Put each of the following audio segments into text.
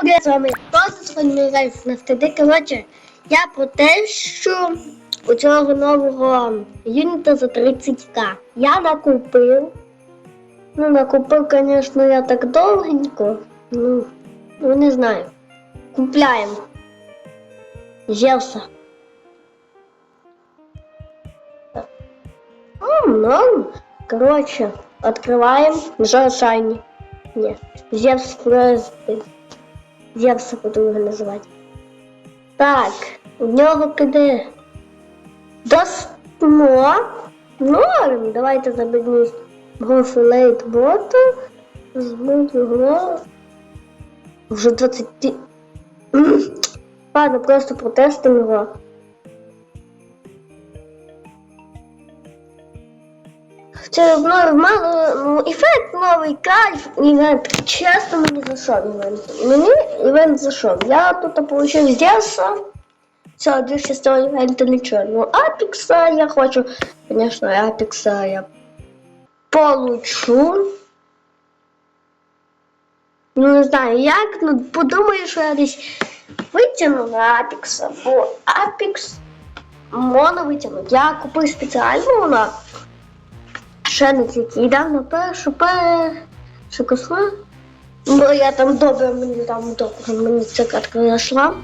Привіт, з вами просто сьогодні Ральф Нафтади. Коротше, я про те, що у цього нового юніта за 30к. Я накупив. Ну, накупив, звісно, я так довгенько. Ну, ну не знаю. Купляємо. Зевса. Норм. Короче, открываем. Нажал шайни. Нет. Зевс просто. Зевса буду його називати. Так, у нього киде. Досмо. Норм. Давайте забудемо гофілейт бота. Збудь його. Вже 20. Ладно, просто протестимо його. Це мною мало ну, ефект новий кайф. Івент. Чесно мені зайшов івент. Мені івент зайшов. Я тут получив Зевса. Все, більше з цього івенту нічого. Ну, Апікса я хочу. Звісно, Апікса я получу. Ну, не знаю як, ну подумаю, що я десь витягну на Апікса, бо Апікс можна витягнути. Я купив спеціально на ще не тільки. І дав на першу першу косла. Бо я там добре мені там добре мені ця картка зайшла.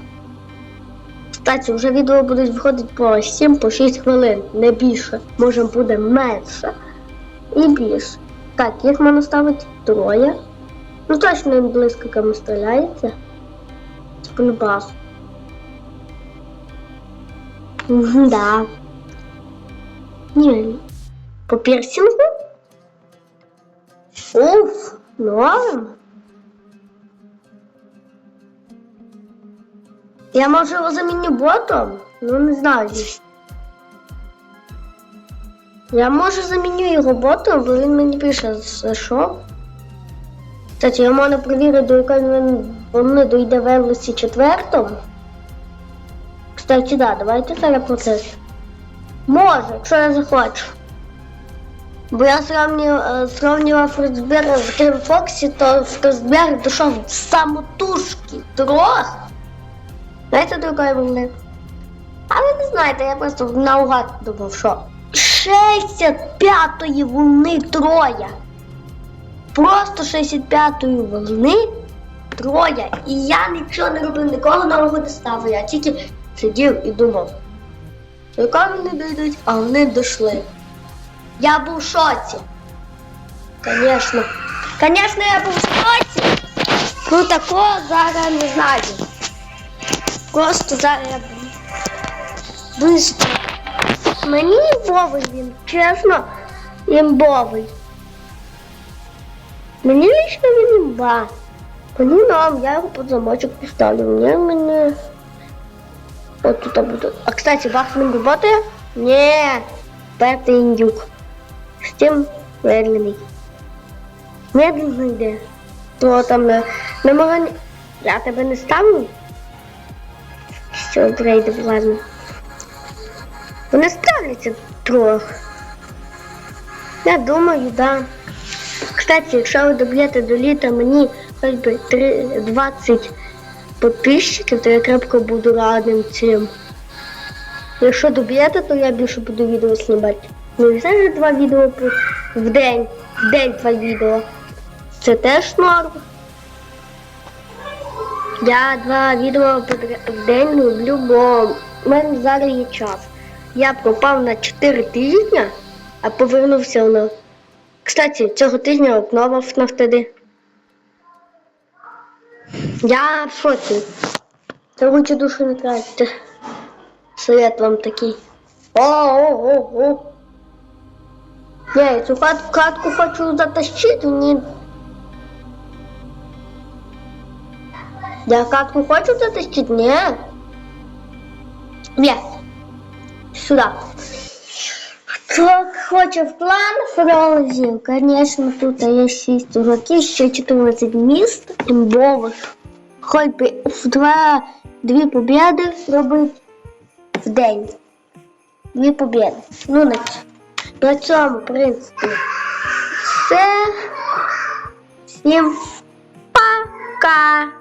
Кстати, вже відео будуть виходити по 7-6 хвилин, не більше. Може буде менше і більше. Так, їх можна ставити троє. Ну точно їм близько кому стріляється. З полюбасу. Мгм, Да. Ні, по пірсингу? Уф, норм. Я може його заміню ботом? Ну не знаю. Я може заміню його ботом, бо він мені пише зайшов. Кстати, я можу перевірити, до якої він вони дойде в Евлесі четвертому. Кстати, да, давайте зараз процес. Може, якщо я захочу. Бо я сравнював, сравнював Фросберга з Грим Фоксі, то Фросберг дійшов самотужки трох. Знаєте, до якої волни? А ви не знаєте, я просто наугад думав, що 65-ї волни троя. Просто 65-ї волни троя. І я нічого не робив, нікого нового не ставив. Я тільки сидів і думав. До якої вони дійдуть, а вони дійшли. Я був в шоці. Конечно. Конечно, я був в шоці. Ну такого зараз не знаю. Просто зараз я був. Быстро. Мені імбовий він, чесно, імбовий. Мені лично він імба. Мені нам, я його під замочок поставлю. Мені мене. От тут буду. А кстати, Бахман работає? Ні. П'ятий індюк. З тим медленний. Медленно йде. То там на, на мого... Я тебе не ставлю. Що прийде, ладно. Вони ставляться трох. Я думаю, да. Кстати, якщо ви доб'єте до літа мені хоч би 3, 20 підписчиків, то я крепко буду радим цим. Якщо доб'єте, то я більше буду відео знімати. Ну і все два відео в день. В день два відео. Це теж норм. Я два відео в день люблю, бо в мене зараз є час. Я пропав на 4 тижні, а повернувся на. Кстати, цього тижня обнова в нафтади. Я в шоці. Лучше душу не тратите. Совет вам такий. О-о-о-о. Я цю катку, катку хочу затащити, ні. Я катку хочу затащить? Ні. Ні. Сюда. Хто хоче в план фрозів, конечно, тут є 6 уроків, ще 14 міст імбових. Хоч би в два, дві побіди робити в день. Дві побіди. Ну, на, ць- на цьому, в принципі, все. Всім пока!